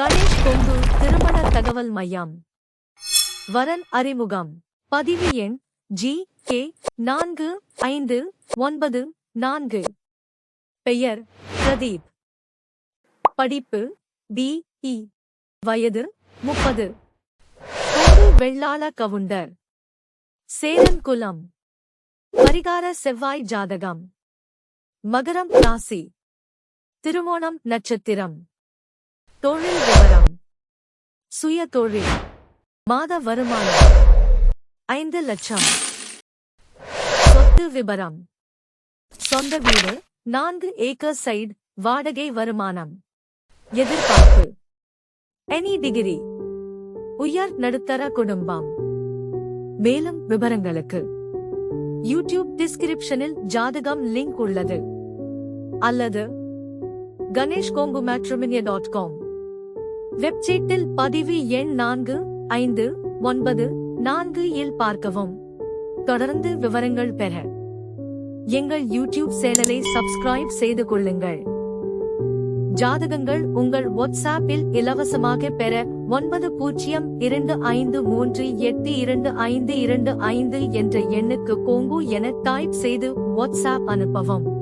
கணேஷ் கொங்கு திருமண தகவல் மையம். வரன் அறிமுகம். பதிவு எண் ஜி கே நான்கு ஐந்து ஒன்பது நான்கு. பெயர் பிரதீப். படிப்பு பி இ. வயது முப்பது. கொங்கு வெள்ளாள கவுண்டர். சேரன் குலம் பரிகார செவ்வாய் ஜாதகம். மகரம் ராசி. திருமோணம் நட்சத்திரம். தொழில் விவரம். சுய தொழில். மாத வருமானம். ஐந்து லட்சம். சொத்து விபரம். சொந்த வீடு நான்கு ஏக்கர் சைடு வாடகை வருமானம். எதிர்பார்ப்பு. எனி டிகிரி உயர் நடுத்தர குடும்பம். மேலும் விவரங்களுக்கு. யூடியூப் டிஸ்கிரிப்ஷனில் ஜாதகம் லிங்க் உள்ளது. அல்லது Ganesh Kongu matrimony dot com வெப்சைட்டில் பதிவு எண் நான்கு ஐந்து ஒன்பது நான்கு இல் பார்க்கவும். தொடர்ந்து விவரங்கள் பெற. எங்கள் யூடியூப் சேனலை சப்ஸ்கிரைப் செய்து கொள்ளுங்கள். ஜாதகங்கள் உங்கள் வாட்ஸ்ஆப்பில் இலவசமாக பெற ஒன்பது பூஜ்ஜியம் இரண்டு ஐந்து மூன்று எட்டு இரண்டு ஐந்து இரண்டு ஐந்து என்ற எண்ணுக்கு கோங்கு என டைப் செய்து வாட்ஸ்ஆப் அனுப்பவும்.